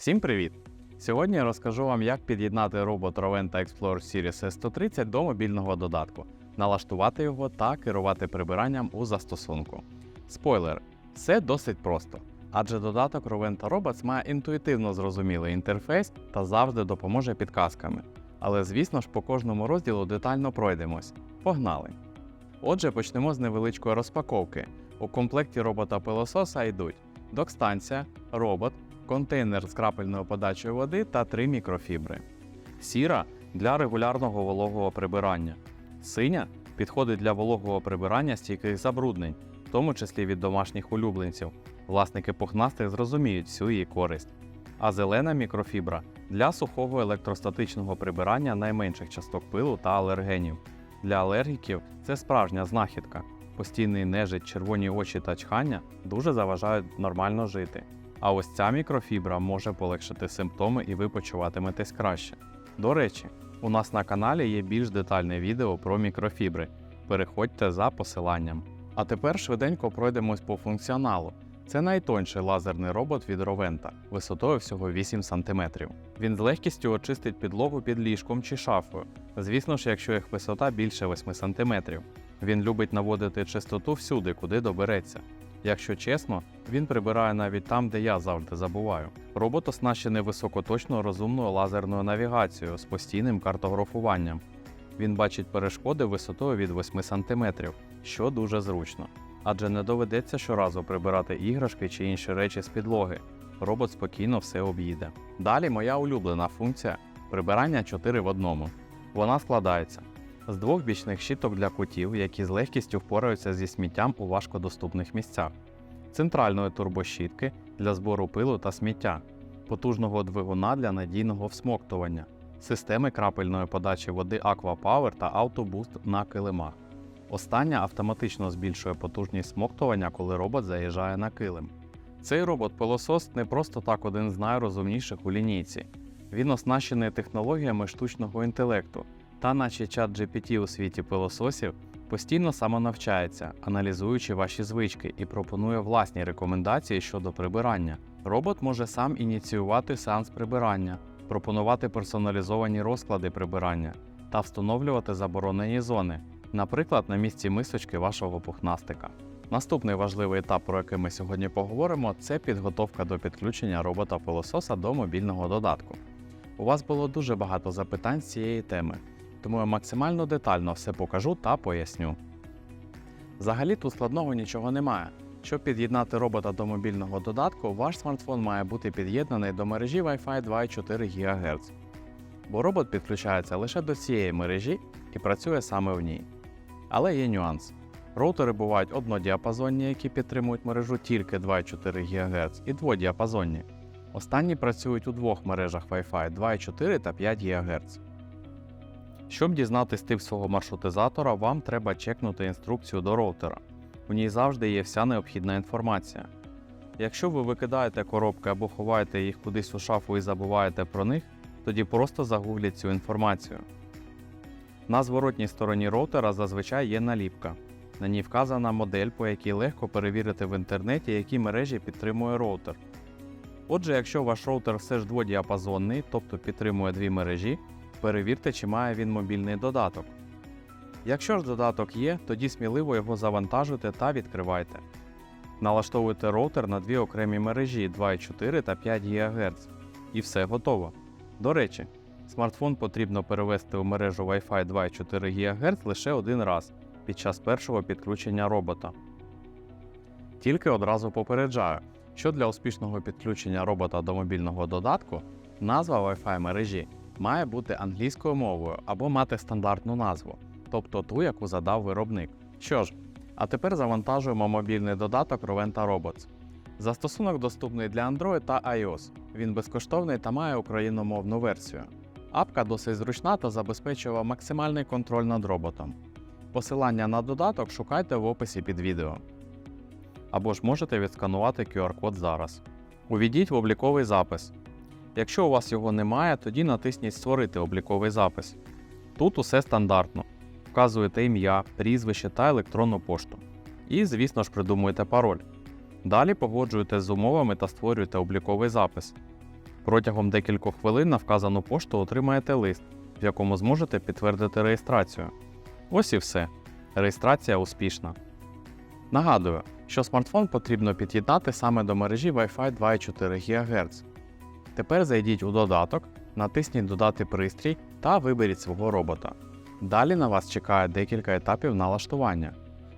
Всім привіт! Сьогодні я розкажу вам, як під'єднати робот Roventa Explorer Series S130 до мобільного додатку, налаштувати його та керувати прибиранням у застосунку. Спойлер, все досить просто, адже додаток Roventa Robots має інтуїтивно зрозумілий інтерфейс та завжди допоможе підказками. Але звісно ж по кожному розділу детально пройдемось. Погнали! Отже, почнемо з невеличкої розпаковки. У комплекті робота пилососа йдуть док-станція, робот, контейнер з крапельною подачею води та три мікрофібри. Сіра для регулярного вологого прибирання. Синя підходить для вологого прибирання стійких забруднень, в тому числі від домашніх улюбленців. Власники пухнастих зрозуміють всю її користь. А зелена мікрофібра для сухого електростатичного прибирання найменших часток пилу та алергенів. Для алергіків це справжня знахідка. Постійний нежить, червоні очі та чхання дуже заважають нормально жити. А ось ця мікрофібра може полегшити симптоми і ви почуватиметесь краще. До речі, у нас на каналі є більш детальне відео про мікрофібри. Переходьте за посиланням. А тепер швиденько пройдемось по функціоналу. Це найтонший лазерний робот від Roventa, висотою всього 8 см. Він з легкістю очистить підлогу під ліжком чи шафою, звісно ж, якщо їх висота більше 8 см. Він любить наводити чистоту всюди, куди добереться. Якщо чесно, він прибирає навіть там, де я завжди забуваю. Робот оснащений високоточною розумною лазерною навігацією з постійним картографуванням. Він бачить перешкоди висотою від 8 см, що дуже зручно. Адже не доведеться щоразу прибирати іграшки чи інші речі з підлоги. Робот спокійно все об'їде. Далі моя улюблена функція прибирання 4 в одному. Вона складається з двох бічних щиток для кутів, які з легкістю впораються зі сміттям у важкодоступних місцях, центральної турбощітки для збору пилу та сміття, потужного двигуна для надійного всмоктування, системи крапельної подачі води AquaPower та AutoBoost на килимах. Остання автоматично збільшує потужність смоктування, коли робот заїжджає на килим. Цей робот-пилосос не просто так один з найрозумніших у лінійці. Він оснащений технологіями штучного інтелекту та, наче чат GPT у світі пилососів, постійно самонавчається, аналізуючи ваші звички і пропонує власні рекомендації щодо прибирання. Робот може сам ініціювати сеанс прибирання, пропонувати персоналізовані розклади прибирання та встановлювати заборонені зони, наприклад, на місці мисочки вашого пухнастика. Наступний важливий етап, про який ми сьогодні поговоримо, це підготовка до підключення робота-пилососа до мобільного додатку. У вас було дуже багато запитань з цієї теми, тому я максимально детально все покажу та поясню. Взагалі тут складного нічого немає. Щоб під'єднати робота до мобільного додатку, ваш смартфон має бути під'єднаний до мережі Wi-Fi 2,4 ГГц. Бо робот підключається лише до цієї мережі і працює саме в ній. Але є нюанс. Роутери бувають однодіапазонні, які підтримують мережу тільки 2,4 ГГц, і дводіапазонні. Останні працюють у двох мережах Wi-Fi 2,4 та 5 ГГц. Щоб дізнатись тип свого маршрутизатора, вам треба чекнути інструкцію до роутера. У ній завжди є вся необхідна інформація. Якщо ви викидаєте коробки або ховаєте їх кудись у шафу і забуваєте про них, тоді просто загугліть цю інформацію. На зворотній стороні роутера зазвичай є наліпка. На ній вказана модель, по якій легко перевірити в інтернеті, які мережі підтримує роутер. Отже, якщо ваш роутер все ж дводіапазонний, тобто підтримує дві мережі, перевірте, чи має він мобільний додаток. Якщо ж додаток є, тоді сміливо його завантажуйте та відкривайте. Налаштовуйте роутер на дві окремі мережі 2,4 та 5 ГГц. І все готово. До речі, смартфон потрібно перевести у мережу Wi-Fi 2,4 ГГц лише один раз під час першого підключення робота. Тільки одразу попереджаю, що для успішного підключення робота до мобільного додатку назва Wi-Fi мережі має бути англійською мовою або мати стандартну назву, тобто ту, яку задав виробник. Що ж, а тепер завантажуємо мобільний додаток Roventa Robots. Застосунок доступний для Android та iOS. Він безкоштовний та має україномовну версію. Апка досить зручна та забезпечує максимальний контроль над роботом. Посилання на додаток шукайте в описі під відео. Або ж можете відсканувати QR-код зараз. Увійдіть в обліковий запис. Якщо у вас його немає, тоді натисніть Створити обліковий запис. Тут усе стандартно. Вказуєте ім'я, прізвище та електронну пошту. І, звісно ж, придумуєте пароль. Далі погоджуєте з умовами та створюєте обліковий запис. Протягом декількох хвилин на вказану пошту отримаєте лист, в якому зможете підтвердити реєстрацію. Ось і все. Реєстрація успішна. Нагадую, що смартфон потрібно під'єднати саме до мережі Wi-Fi 2,4 ГГц. Тепер зайдіть у додаток, натисніть Додати пристрій та виберіть свого робота. Далі на вас чекає декілька етапів налаштування.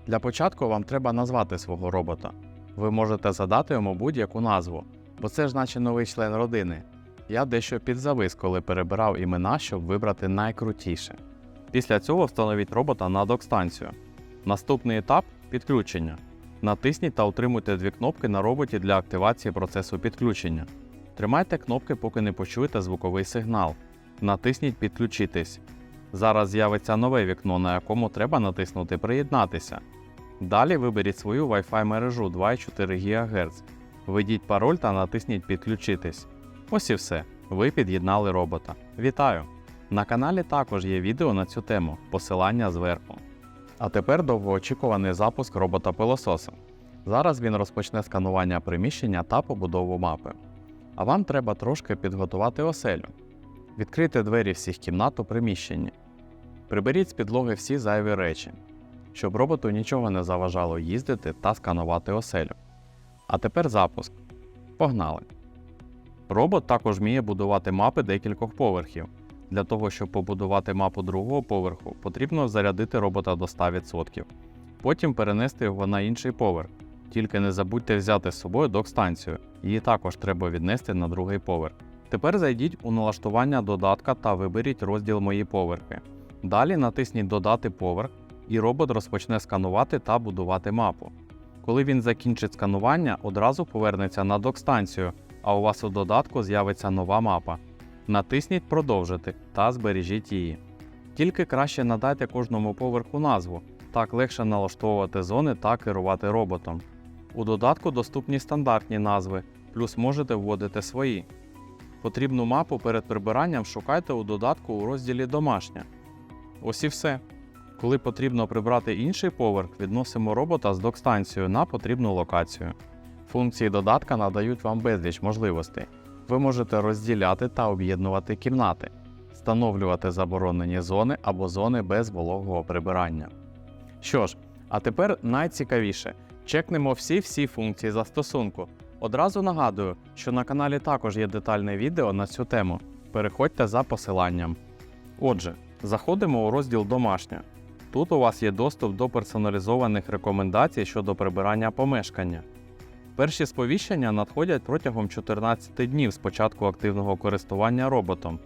Для початку вам треба назвати свого робота. Ви можете задати йому будь-яку назву, бо це ж наче новий член родини. Я дещо підзавис, коли перебирав імена, щоб вибрати найкрутіше. Після цього встановіть робота на док-станцію. Наступний етап підключення. Натисніть та утримуйте дві кнопки на роботі для активації процесу підключення. Тримайте кнопки, поки не почуєте звуковий сигнал. Натисніть Підключитись. Зараз з'явиться нове вікно, на якому треба натиснути Приєднатися. Далі виберіть свою Wi-Fi мережу 2,4 ГГц. Введіть пароль та натисніть Підключитись. Ось і все. Ви під'єднали робота. Вітаю! На каналі також є відео на цю тему, посилання зверху. А тепер довгоочікуваний запуск робота пилососа. Зараз він розпочне сканування приміщення та побудову мапи. А вам треба трошки підготувати оселю. Відкрийте двері всіх кімнат у приміщенні. Приберіть з підлоги всі зайві речі, щоб роботу нічого не заважало їздити та сканувати оселю. А тепер запуск. Погнали! Робот також вміє будувати мапи декількох поверхів. Для того, щоб побудувати мапу другого поверху, потрібно зарядити робота до 100%. Потім перенести його на інший поверх. Тільки не забудьте взяти з собою док-станцію, її також треба віднести на другий поверх. Тепер зайдіть у налаштування додатка та виберіть розділ Мої поверхи. Далі натисніть Додати поверх, і робот розпочне сканувати та будувати мапу. Коли він закінчить сканування, одразу повернеться на док-станцію, а у вас у додатку з'явиться нова мапа. Натисніть Продовжити та збережіть її. Тільки краще надайте кожному поверху назву, так легше налаштовувати зони та керувати роботом. У додатку доступні стандартні назви, плюс можете вводити свої. Потрібну мапу перед прибиранням шукайте у додатку у розділі Домашня. Ось і все. Коли потрібно прибрати інший поверх, відносимо робота з док-станцією на потрібну локацію. Функції додатка надають вам безліч можливостей. Ви можете розділяти та об'єднувати кімнати, встановлювати заборонені зони або зони без вологого прибирання. Що ж, а тепер найцікавіше чекнемо всі-всі функції застосунку. Одразу нагадую, що на каналі також є детальне відео на цю тему. Переходьте за посиланням. Отже, заходимо у розділ Домашня. Тут у вас є доступ до персоналізованих рекомендацій щодо прибирання помешкання. Перші сповіщення надходять протягом 14 днів з початку активного користування роботом.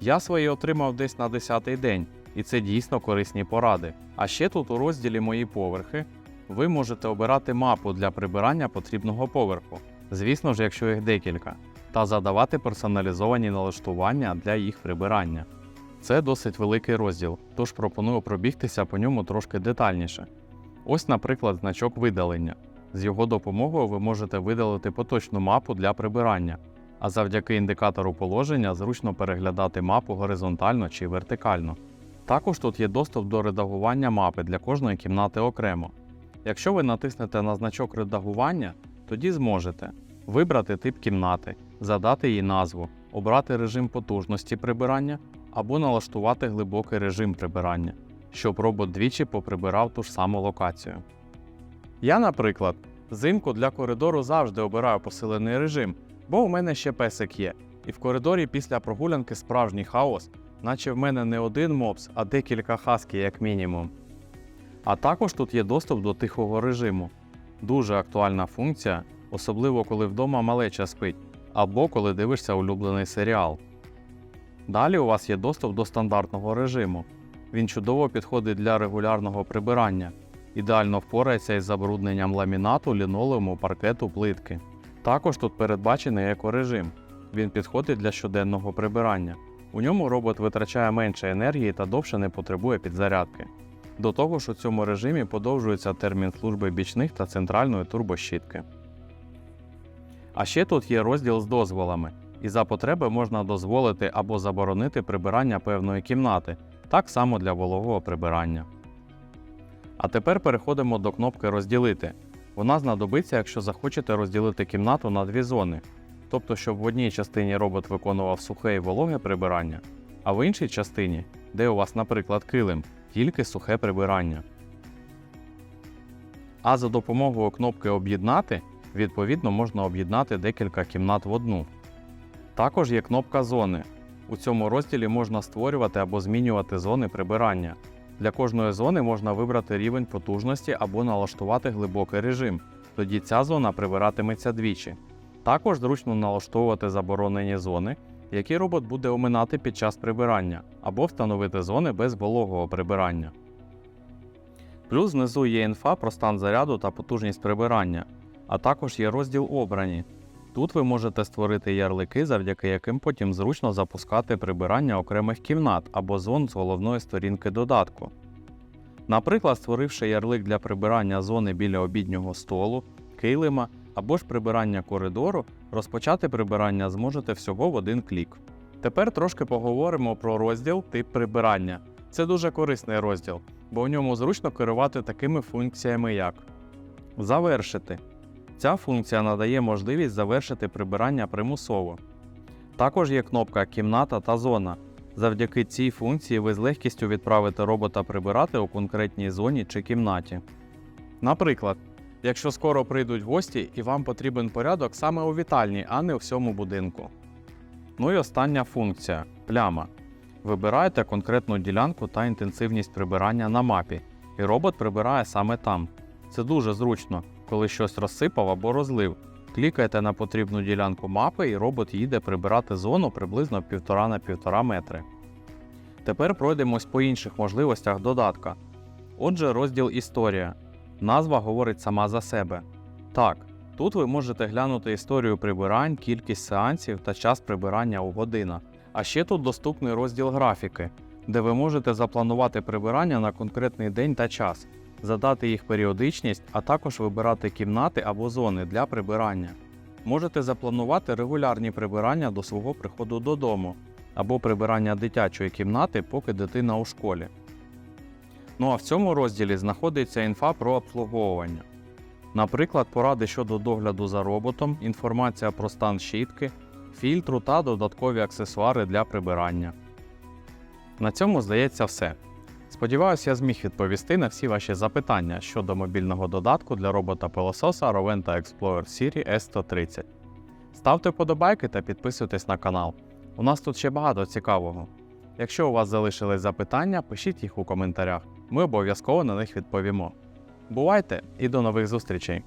Я свої отримав десь на 10-й день, і це дійсно корисні поради. А ще тут у розділі Мої поверхи ви можете обирати мапу для прибирання потрібного поверху, звісно ж, якщо їх декілька, та задавати персоналізовані налаштування для їх прибирання. Це досить великий розділ, тож пропоную пробігтися по ньому трошки детальніше. Ось, наприклад, значок видалення. З його допомогою ви можете видалити поточну мапу для прибирання, а завдяки індикатору положення зручно переглядати мапу горизонтально чи вертикально. Також тут є доступ до редагування мапи для кожної кімнати окремо. Якщо ви натиснете на значок редагування, тоді зможете вибрати тип кімнати, задати їй назву, обрати режим потужності прибирання або налаштувати глибокий режим прибирання, щоб робот двічі поприбирав ту ж саму локацію. Я, наприклад, взимку для коридору завжди обираю посилений режим, бо у мене ще песик є, і в коридорі після прогулянки справжній хаос, наче в мене не один мопс, а декілька хаски як мінімум. А також тут є доступ до тихого режиму. Дуже актуальна функція, особливо коли вдома малеча спить, або коли дивишся улюблений серіал. Далі у вас є доступ до стандартного режиму. Він чудово підходить для регулярного прибирання, ідеально впорається із забрудненням ламінату, лінолеуму, паркету, плитки. Також тут передбачений екорежим. Він підходить для щоденного прибирання. У ньому робот витрачає менше енергії та довше не потребує підзарядки. До того ж у цьому режимі подовжується термін служби бічних та центральної турбощітки. А ще тут є розділ з дозволами, і за потреби можна дозволити або заборонити прибирання певної кімнати, так само для вологого прибирання. А тепер переходимо до кнопки Розділити. Вона знадобиться, якщо захочете розділити кімнату на дві зони. тобто, щоб в одній частині робот виконував сухе і вологе прибирання, а в іншій частині, де у вас, наприклад, килим, тільки сухе прибирання. А за допомогою кнопки Об'єднати, відповідно, можна об'єднати декілька кімнат в одну. Також є кнопка зони. У цьому розділі можна створювати або змінювати зони прибирання. Для кожної зони можна вибрати рівень потужності або налаштувати глибокий режим. Тоді ця зона прибиратиметься двічі. Також зручно налаштовувати заборонені зони, які робот буде оминати під час прибирання, або встановити зони без вологого прибирання. Плюс знизу є інфа про стан заряду та потужність прибирання, а також є розділ Обрані. Тут ви можете створити ярлики, завдяки яким потім зручно запускати прибирання окремих кімнат або зон з головної сторінки додатку. Наприклад, створивши ярлик для прибирання зони біля обіднього столу, килима або ж прибирання коридору, розпочати прибирання зможете всього в один клік. Тепер трошки поговоримо про розділ тип прибирання. Це дуже корисний розділ, бо в ньому зручно керувати такими функціями, як завершити. Ця функція надає можливість завершити прибирання примусово. Також є кнопка Кімната та зона. Завдяки цій функції ви з легкістю відправите робота прибирати у конкретній зоні чи кімнаті. Наприклад, якщо скоро прийдуть гості і вам потрібен порядок саме у вітальні, а не у всьому будинку. Ну і остання функція пляма. Вибираєте конкретну ділянку та інтенсивність прибирання на мапі, і робот прибирає саме там. Це дуже зручно, коли щось розсипав або розлив. Клікаєте на потрібну ділянку мапи, і робот їде прибирати зону приблизно 1,5 на 1,5 метри. Тепер пройдемось по інших можливостях додатка. Отже, розділ Історія. Назва говорить сама за себе. Так, тут ви можете глянути історію прибирань, кількість сеансів та час прибирання у годинах. А ще тут доступний розділ графіки, де ви можете запланувати прибирання на конкретний день та час, задати їх періодичність, а також вибирати кімнати або зони для прибирання. Можете запланувати регулярні прибирання до свого приходу додому або прибирання дитячої кімнати, поки дитина у школі. Ну а в цьому розділі знаходиться інфа про обслуговування. Наприклад, поради щодо догляду за роботом, інформація про стан щітки, фільтру та додаткові аксесуари для прибирання. На цьому здається все. Сподіваюся, я зміг відповісти на всі ваші запитання щодо мобільного додатку для робота пилососа Roventa Explorer Siri S130. Ставте вподобайки та підписуйтесь на канал. У нас тут ще багато цікавого. Якщо у вас залишились запитання, пишіть їх у коментарях. Ми обов'язково на них відповімо. Бувайте і до нових зустрічей!